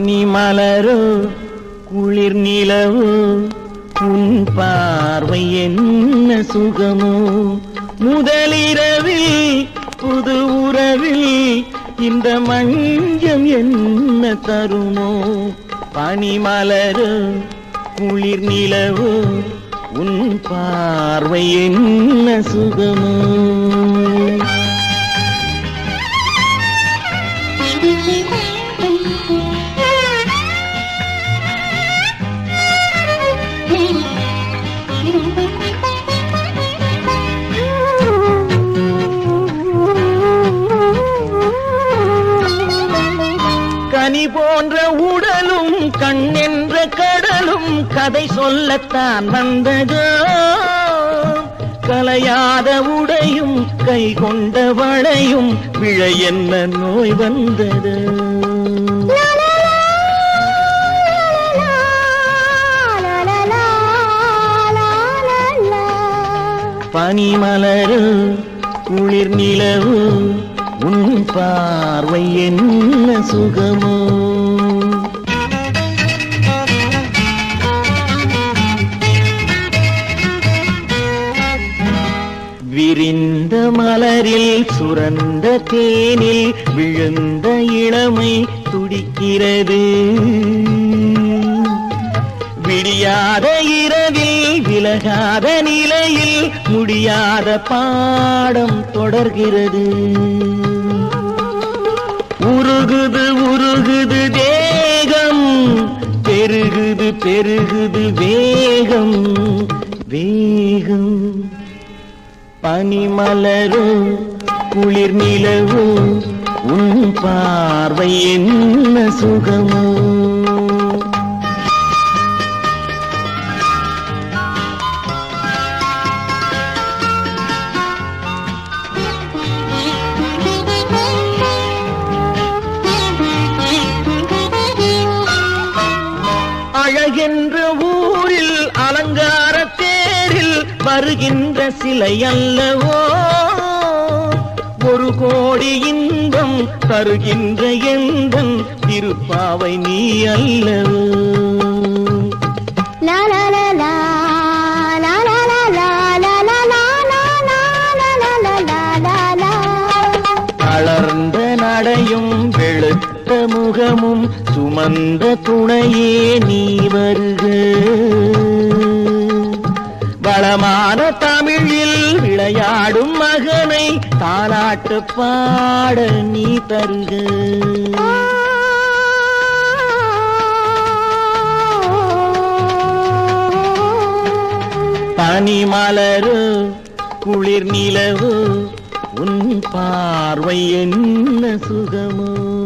பனி மலரோ குளிர் நிலவோ உன் பார்வை என்ன சுகமோ முதலிரவில் புது உறவில் இந்த மஞ்சம் என்ன தருமோ பனிமலரோ குளிர் நிலவோ உன் பார்வை என்ன சுகமோ Thank you. கனி போன்ற உடலும் கண் என்ற கடலும் கதை சொல்லத்தான் வந்ததோ? கலையாத உடையும் கை கொண்ட வளையும் விழ என்ன நோய் வந்தது? பனிமலரு குளிர் நிலவு உன் பார்வை என்ன சுகமோ? விரிந்த மலரில் சுரந்த தேனில் விழுந்த இளமை துடிக்கிறது. விடியாத இரவில் விலகாத நிலையில் முடியாத பாடம் தொடர்கிறது. உருகுது உருகுது தேகம் பெருகுது பெருகுது வேகம் வேகம். பனிமலரும் குளிர் நிலவும் உன் பார்வை என்ன சுகமோ? அழகென்ற ஊரில் அலங்கார தேரில் வருகின்ற சிலை அல்லவோ ஒரு கோடி இன்பம் தருகின்ற எந்தன் திருப்பாவை நீ அல்லவோ? நடையும் வெளுத்த முகமும் சுமந்த துணையே நீ வருக. வளமான தமிழில் விளையாடும் மகனை தாலாட்டு பாட நீ தருக. பனிமலரு குளிர் நிலவு உன் பா பார்வை என்ன சுகமோ?